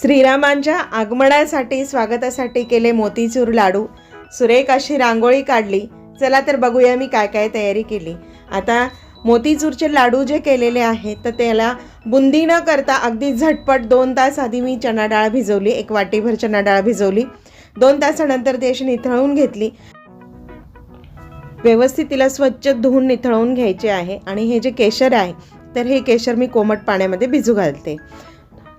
श्रीरामांच्या आगमनासाठी स्वागतासाठी केले मोतीचूर लाडू. सुरेख अशी रांगोळी काढली. चला तर बघूया मी काय काय तयारी केली. आता मोतीचूरचे लाडू जे केलेले आहेत तर त्याला बुंदी न करता अगदी झटपट दोन तास आधी मी चणा डाळ भिजवली. एक वाटीभर चणा डाळ भिजवली. दोन तासानंतर ती अशी निथळून घेतली. व्यवस्थित तिला स्वच्छ धुवून निथळवून घ्यायचे आहे. आणि हे जे केशर आहे तर हे केशर मी कोमट पाण्यामध्ये भिजू घालते.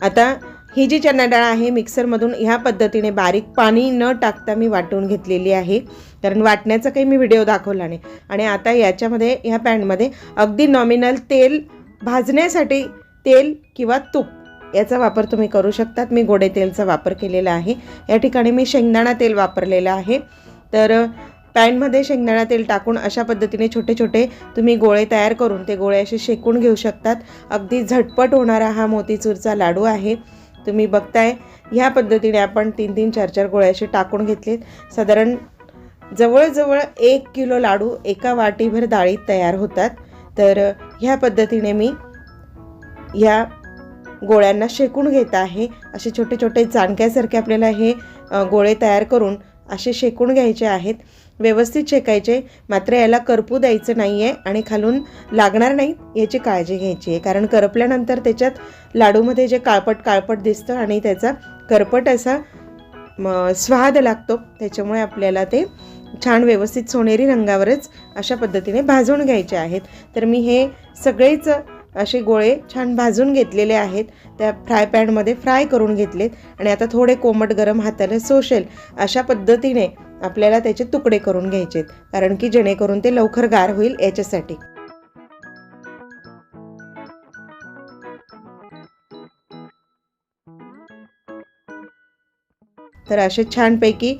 आता ही जी चणा डाळ आहे मिक्सरमधून ह्या पद्धतीने बारीक पाणी न टाकता मी वाटून घेतलेली आहे. कारण वाटण्याचा काही मी व्हिडिओ दाखवला नाही. आणि आता याच्यामध्ये ह्या पॅनमध्ये अगदी नॉमिनल तेल भाजण्यासाठी तेल किंवा तूप याचा वापर तुम्ही करू शकतात. मी गोडे तेलचा वापर केलेला आहे. या ठिकाणी मी शेंगदाणा तेल वापरलेलं आहे. तर पॅनमध्ये शेंगदाणा तेल टाकून अशा पद्धतीने छोटे छोटे तुम्ही गोळे तयार करून ते गोळे असे शेकून घेऊ शकतात. अगदी झटपट होणारा हा मोतीचूरचा लाडू आहे. तुम्ही बघताय. ह्या पद्धतीने आपण तीन तीन चार चार गोळ्या असे टाकून घेतलीत. साधारण जवळजवळ एक किलो लाडू एका वाटीभर डाळीत तयार होतात. तर ह्या पद्धतीने मी ह्या गोळ्यांना शेकून घेत आहे. असे छोटे छोटे चाणक्यासारखे आपल्याला हे गोळे तयार करून असे शेकून घ्यायचे आहेत. व्यवस्थित शेकायचे. मात्र याला करपू द्यायचं नाही आहे आणि खालून लागणार नाही याची काळजी घ्यायची आहे. कारण करपल्यानंतर त्याच्यात लाडूमध्ये जे काळपट काळपट दिसतं आणि त्याचा करपट असा म, स्वाद लागतो. त्याच्यामुळे आपल्याला ते छान व्यवस्थित सोनेरी रंगावरच अशा पद्धतीने भाजून घ्यायचे आहेत. तर मी हे सगळेच असे गोळे छान भाजून घेतलेले आहेत. त्या फ्राय पॅनमध्ये फ्राय करून घेतलेत आणि आता थोडे कोमट गरम हाताने सोशेल अशा पद्धतीने आपल्याला त्याचे तुकडे करून घ्यायचे कारण की जेणेकरून ते लवकर गार होईल याच्यासाठी. तर असे छानपैकी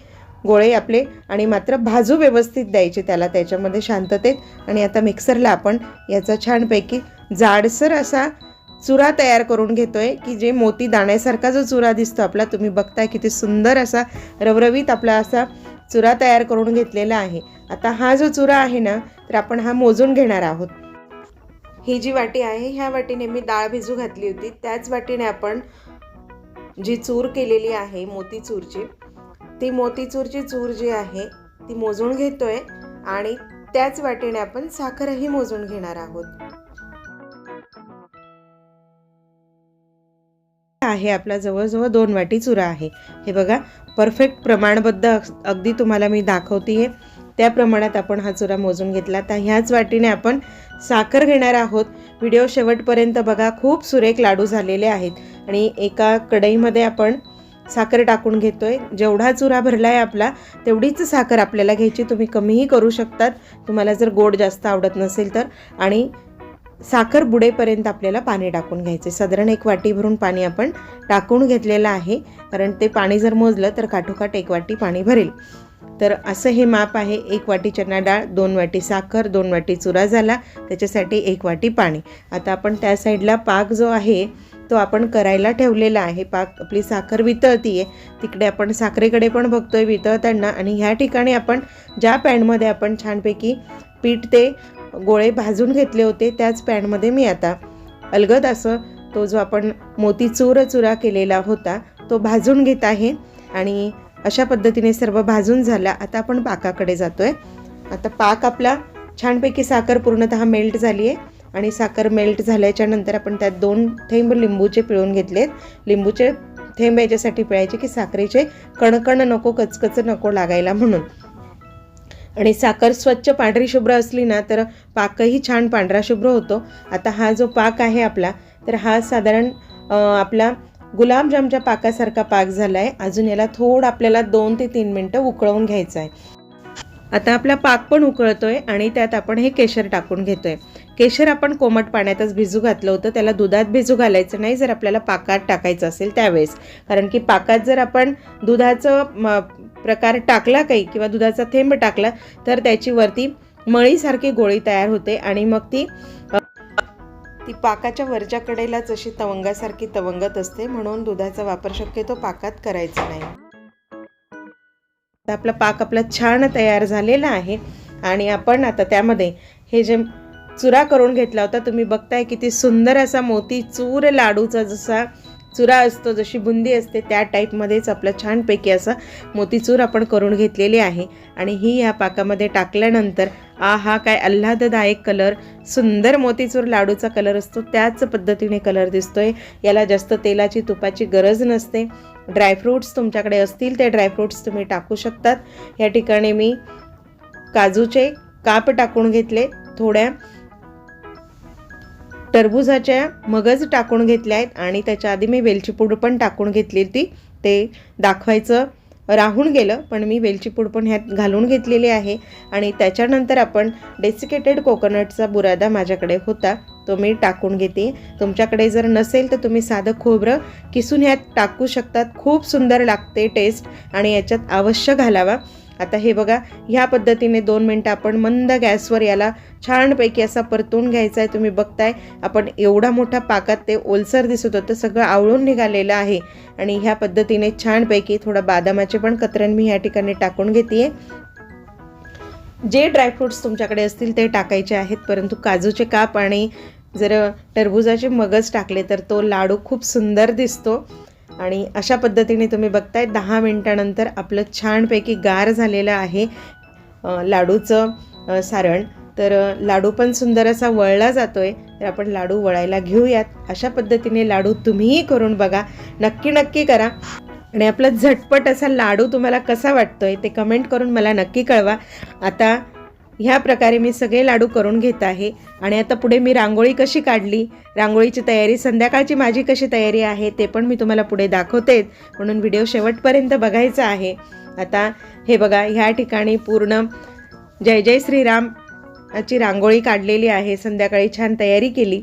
गोळे आपले आणि मात्र भाजू व्यवस्थित द्यायचे त्याला त्याच्यामध्ये शांततेत. आणि आता मिक्सरला आपण याचा छानपैकी जाडसर असा चुरा तयार करून घेतोय की जे मोती दाण्यासारखा जो चुरा दिसतो आपला तुम्ही बघताय किती सुंदर असा रवरवीत आपला असा चुरा तयार करून घेतलेला आहे. आता हा जो चुरा आहे ना तर आपण हा मोजून घेणार आहोत. ही जी वाटी आहे ह्या वाटीने मी डाळ भिजू घातली होती. त्याच वाटीने आपण जी चूर केलेली आहे मोतीचूरची ती मोतीचूरची चूर जी आहे ती मोजून घेतोय आणि त्याच वाटीने आपण साखरही मोजून घेणार आहोत. आहे आपला जवळजवळ दोन वाटी चुरा आहे. हे बघा परफेक्ट प्रमाणबद्ध अग- अगदी तुम्हाला मी दाखवते आहे त्या प्रमाणात आपण हा चुरा मोजून घेतला. तर ह्याच वाटीने आपण साखर घेणार आहोत. व्हिडिओ शेवटपर्यंत बघा खूप सुरेख लाडू झालेले आहेत. आणि एका कढईमध्ये आपण साखर टाकून घेतोय. जेवढा चुरा भरला आहे आपला तेवढीच साखर आपल्याला घ्यायची. तुम्ही कमीही करू शकतात. तुम्हाला जर गोड जास्त आवडत नसेल तर. आणि साखर बुडेपर्यंत आपल्याला पाणी टाकून घ्यायचे साधारण एक वाटी भरून पाणी आपण टाकून घेतलेलं आहे. कारण ते पाणी जर मोजलं तर काठोकाठ एक वाटी पाणी भरेल. तर असं हे माप आहे. एक वाटी चना डाळ दोन वाटी साखर दोन वाटी चुरा झाला. त्याच्यासाठी एक वाटी पाणी. आता आपण त्या साईडला पाक जो आहे तो आपण करायला ठेवलेला आहे. पाक आपली साखर वितळती आहे तिकडे आपण साखरेकडे पण बघतोय वितळताना. आणि ह्या ठिकाणी आपण ज्या पॅनमध्ये आपण छानपैकी पीठ ते गोळे भाजून घेतले होते त्याच पॅनमध्ये मी आता. अलगद असं तो जो आपण मोती चूर चुरा केलेला होता तो भाजून घेत आहे आणि अशा पद्धतीने सर्व भाजून झाला. आता आपण पाकाकडे जातो आहे आता पाक आपला छानपैकी साखर पूर्णतः मेल्ट झाली आहे आणि साखर मेल्ट झाल्याच्यानंतर आपण त्यात दोन थेंब लिंबूचे पिळून घेतलेत. लिंबूचे थेंब याच्यासाठी पिळायचे की साखरेचे कणकण नको कचकच नको लागायला म्हणून. आणि साखर स्वच्छ पांढरी शुभ्र असली ना तर पाकही छान पांढरा शुभ्र होतो. आता हा जो पाक आहे आपला तर हा साधारण आपला गुलाबजामच्या पाकासारखा पाक झाला आहे अजून याला थोडं आपल्याला दोन ते तीन मिनटं उकळवून घ्यायचं आहे आता आपला पाक पण उकळतोय आणि त्यात आपण हे केशर टाकून घेतोय. केशर आपण कोमट पाण्यातच भिजू घातलं होतं. त्याला दुधात भिजू घालायचं नाही जर आपल्याला पाकात टाकायचं असेल त्यावेळेस. कारण की पाकात जर आपण दुधाचं प्रकार टाकला काही किंवा दुधाचा थेंब टाकला तर त्याची वरती मळीसारखी गोळी तयार होते आणि मग ती ती पाकाच्या वरच्या कडेलाच अशी तवंगासारखी तवंगत असते. म्हणून दुधाचा वापर शक्यतो पाकात करायचा नाही. आता आपला पाक आपला छान तयार झालेला आहे आणि आपण आता त्यामध्ये हे जे चुरा करून घेतला होता. तुम्ही बघताय किती सुंदर असा मोती चूर लाडूचा जसा चुरा असतो जशी बुंदी असते त्या टाईपमध्येच आपलं छानपैकी असा मोतीचूर आपण करून घेतलेली आहे. आणि ही ह्या पाकामध्ये टाकल्यानंतर आ हा काय आल्हाददायक कलर सुंदर मोतीचूर लाडूचा कलर असतो त्याच पद्धतीने कलर दिसतोय. याला जास्त तेलाची तुपाची गरज नसते. ड्रायफ्रूट्स तुमच्याकडे असतील ते ड्रायफ्रूट्स तुम्ही टाकू शकतात. या ठिकाणी मी काजूचे काप टाकून घेतले थोड्या टरबुजाच्या मगज टाकून घेतल्या आहेत आणि त्याच्या आधी मी वेलची पूड पण टाकून घेतली ती ते दाखवायचं राहून गेलं पण मी वेलची पूड पण ह्यात घालून घेतलेली आहे. आणि त्याच्यानंतर आपण डेसिकेटेड कोकोनटचा बुरादा माझ्याकडे होता. तो मी टाकून घेते. तुमच्याकडे जर नसेल तर तुम्ही साधं खोबरं किसून ह्यात टाकू शकतात. खूप सुंदर लागते टेस्ट आणि याच्यात अवश्य घालावा. आता हे बघा ह्या पद्धतीने दोन मिनटं आपण मंद गॅसवर याला छानपैकी असा परतून घ्यायचा आहे. तुम्ही बघताय आपण एवढा मोठा पाकात ते ओलसर दिसत होतं सगळं आवळून निघालेलं आहे. आणि ह्या पद्धतीने छानपैकी थोडं बादामाचे पण कतरण मी या ठिकाणी टाकून घेते जे ड्रायफ्रुट्स तुमच्याकडे असतील ते टाकायचे आहेत परंतु काजूचे काप आणि जर टरबुजाचे मगज टाकले तर तो लाडू खूप सुंदर दिसतो. आणि अशा पद्धतीने तुम्ही बघताय दहा मिनटानंतर आपलं छानपैकी गार झालेलं आहे लाडूचं सारण. तर लाडू पण सुंदर असा वळला जातो आहे तर आपण लाडू वळायला घेऊयात. अशा पद्धतीने लाडू तुम्हीही करून बघा. नक्की नक्की करा. आणि आपला झटपट असा लाडू तुम्हाला कसा वाटतोय ते कमेंट करून मला नक्की कळवा. आता ह्या प्रकारे मी सगळे लाडू करून घेत आहे. आणि आता पुढे मी रांगोळी कशी काढली? रांगोळीची तयारी संध्याकाळची माझी कशी तयारी आहे ते पण मी तुम्हाला पुढे दाखवते म्हणून व्हिडिओ शेवटपर्यंत बघायचा आहे. आता हे बघा ह्या ठिकाणी पूर्ण जय जय श्रीराम ची रांगोळी काढलेली आहे. संध्याकाळी छान तयारी केली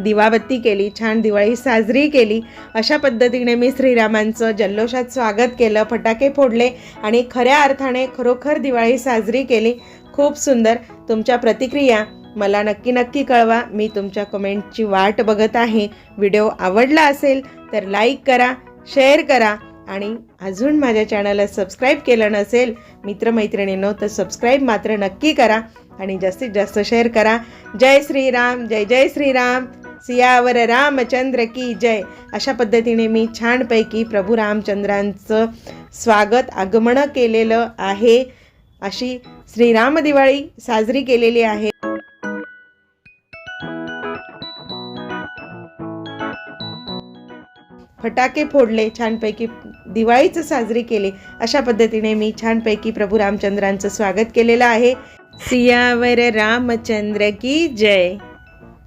दिवाबत्ती केली छान दिवाळी साजरी केली. अशा पद्धतीने मी श्रीरामांचं जल्लोषात स्वागत केलं फटाके फोडले आणि खऱ्या अर्थाने खरोखर दिवाळी साजरी केली. खूप सुंदर तुमच्या प्रतिक्रिया. मला नक्की नक्की कळवा. मी तुमच्या कमेंटची वाट बघत आहे. व्हिडिओ आवडला असेल तर लाईक करा शेअर करा आणि अजून माझ्या चॅनलला सबस्क्राईब केलं नसेल मित्रमैत्रिणींनो तर सबस्क्राईब मात्र नक्की करा आणि जास्तीत जास्त शेअर करा. जय श्रीराम जय जय श्रीराम. सियावर रामचंद्र की जय. अशा पद्धतीने मी छानपैकी प्रभू रामचंद्रांचं स्वागत आगमन केलेलं आहे. अशी श्रीराम दिवाळी साजरी केलेली आहे. फटाके फोडले छानपैकी दिवाळीच साजरी केली. अशा पद्धतीने मी छानपैकी प्रभू रामचंद्रांचं स्वागत केलेलं आहे. सियावर रामचंद्र की जय.